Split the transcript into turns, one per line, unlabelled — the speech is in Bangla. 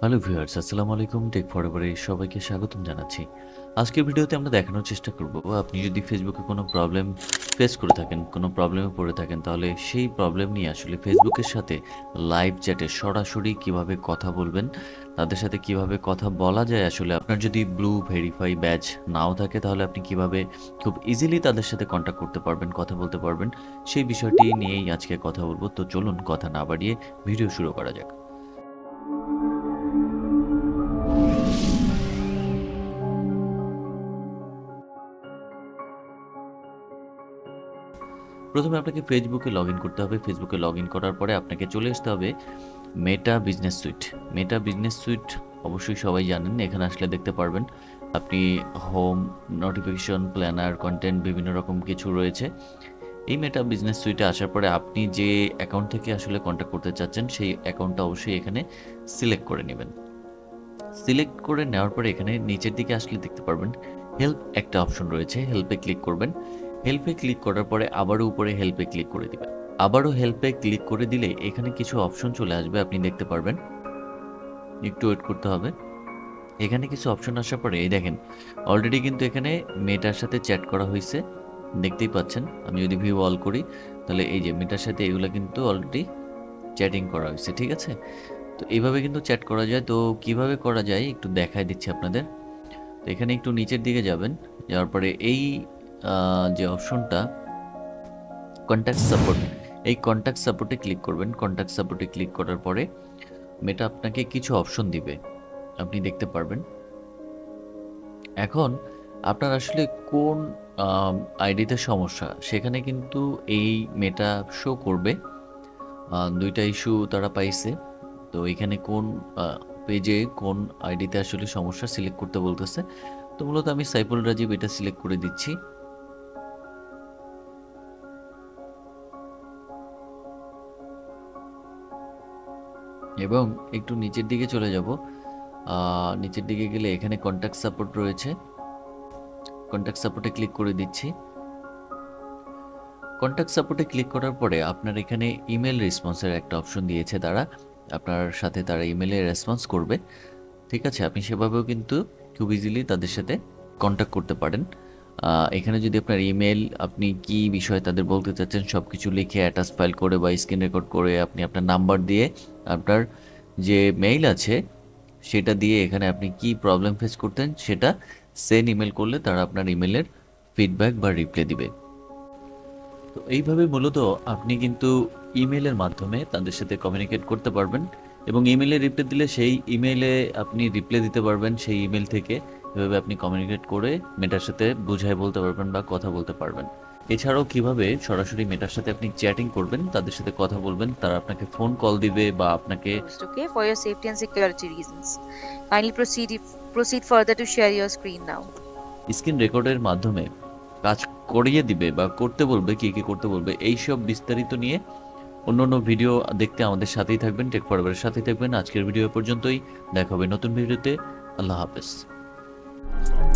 হ্যালো ভিউয়ার্স আসসালামু আলাইকুম। টেক ফরএভারে সবাইকে স্বাগতম জানাচ্ছি। আজকের ভিডিওতে আমরা দেখানোর চেষ্টা করব, আপনি যদি ফেসবুকে কোনো প্রবলেম ফেস করে থাকেন, কোনো প্রবলেমে পড়ে থাকেন, তাহলে সেই প্রবলেম নিয়ে আসলে ফেসবুকের সাথে লাইভ চ্যাটে সরাসরি কীভাবে কথা বলবেন, তাদের সাথে কীভাবে কথা বলা যায়, আসলে আপনার যদি ব্লু ভেরিফাই ব্যাচ নাও থাকে, তাহলে আপনি কীভাবে খুব ইজিলি তাদের সাথে কন্ট্যাক্ট করতে পারবেন, কথা বলতে পারবেন, সেই বিষয়টি নিয়েই আজকে কথা বলব। তো চলুন, কথা না বাড়িয়ে ভিডিও শুরু করা যাক। প্রথমে আপনাকে ফেসবুকে লগ ইন করতে হবে। ফেসবুকে লগ ইন করার পরে আপনাকে চলে আসতে হবে Meta business suite Meta business suite অবশ্যই সবাই জানেন, এখানে আসলে দেখতে পারবেন আপনি হোম নোটিফিকেশন প্ল্যানার কন্টেন্ট বিভিন্ন রকম কিছু রয়েছে। এই মেটা বিজনেস সুইটে আসার পরে আপনি যে অ্যাকাউন্ট থেকে আসলে কন্ট্যাক্ট করতে চাচ্ছেন, সেই অ্যাকাউন্টটা অবশ্যই এখানে সিলেক্ট করে নেবেন। সিলেক্ট করে নেওয়ার পরে এখানে নিচের দিকে আসলে দেখতে পারবেন হেল্প একটা অপশন রয়েছে। হেল্পে ক্লিক করবেন। হেল্পে ক্লিক করার পরে আবারও উপরে হেল্পে ক্লিক করে দিবেন। আবারও হেল্পে ক্লিক করে দিলে এখানে কিছু অপশন চলে আসবে, আপনি দেখতে পারবেন। একটু ওয়েট করতে হবে। এখানে কিছু অপশন আসার পরে, এই দেখেন অলরেডি কিন্তু এখানে মেটার সাথে চ্যাট করা হয়েছে দেখতেই পাচ্ছেন, আমি যদি ভিউ অল করি, তাহলে এই যে মেটার সাথে এগুলো কিন্তু অলরেডি চ্যাটিং করা হয়েছে ঠিক আছে? তো এইভাবে কিন্তু চ্যাট করা যায়। তো কীভাবে করা যায়? একটু দেখায় দিচ্ছি আপনাদের। তো এখানে একটু নিচের দিকে যাবেন। যাওয়ার পরে এই যে অপশনটা কন্ট্যাক্ট সাপোর্ট এই কন্ট্যাক্ট সাপোর্টে ক্লিক করবেন। কন্ট্যাক্ট সাপোর্টে ক্লিক করার পরে মেটা আপনাকে কিছু অপশন দিবে। আপনি দেখতে পারবেন। এখন আপনার আসলে কোন আইডিতে সমস্যা, সেখানে কিন্তু এই মেটা শো করবে। দুইটা ইস্যু তারা পাইছে। তো এখানে কোন পেজে কোন আইডিতে আসলে সমস্যা সিলেক্ট করতে বলতেছে। তো মূলত আমি সাইফুল রাজীব এটা সিলেক্ট করে দিচ্ছি। এবং একটু নিচের দিকে চলে যাব। নিচের দিকে গেলে এখানে কন্ট্যাক্ট সাপোর্ট রয়েছে। কন্ট্যাক্ট সাপোর্টে ক্লিক করে দিচ্ছি। কন্ট্যাক্ট সাপোর্টে ক্লিক করার পরে আপনার এখানে ইমেল রেসপন্সের একটা অপশন দিয়েছে তারা। আপনার সাথে তারা ইমেলে রেসপন্স করবে। ঠিক আছে, আপনি সেভাবেও কিন্তু খুব ইজিলি তাদের সাথে কন্ট্যাক্ট করতে পারেন। এখানে যদি আপনার ইমেল আপনি কি বিষয়ে তাদের বলতে চাচ্ছেন সব কিছু লিখে অ্যাটাচ ফাইল করে বা স্ক্রিন রেকর্ড করে আপনি আপনার নাম্বার দিয়ে আপনার যে মেইল আছে, সেটা দিয়ে এখানে আপনি কি প্রবলেম ফেস করতেন, সেটা সেন্ড ইমেল করলে তারা আপনার ইমেলের ফিডব্যাক বা রিপ্লাই দিবে। তো এইভাবে মূলত আপনি কিন্তু ইমেলের মাধ্যমে তাদের সাথে কমিউনিকেট করতে পারবেন এবং ইমেলে রিপ্লাই দিলে সেই ইমেলে আপনি রিপ্লাই দিতে পারবেন, সেই ইমেল থেকে। এভাবে আপনি কমিউনিকেট করে মেটার সাথে বুঝায় বলতে পারবেন বা কথা বলতে পারবেন? এছাড়াও কীভাবে সরাসরি মেটার সাথে আপনি চ্যাটিং করবেন তাদের সাথে কথা বলবেন তারা আপনাকে ফোন কল দিবে বা আপনাকে
used, okay for your safety and security reasons. Proceed proceed further to share your screen now.
Screen রেকর্ডের মাধ্যমে কাজ করিয়ে দিবে বা করতে বলবে কি কি করতে বলবে এই সব বিস্তারিত নিয়ে অন্য অন্য ভিডিও দেখতে আমাদের সাথেই থাকবেন টেক ফরওয়ার্ডের সাথেই থাকবেন। আজকের ভিডিও পর্যন্তই। দেখা হবে নতুন ভিডিওতে আল্লাহ হাফেজ। That's all.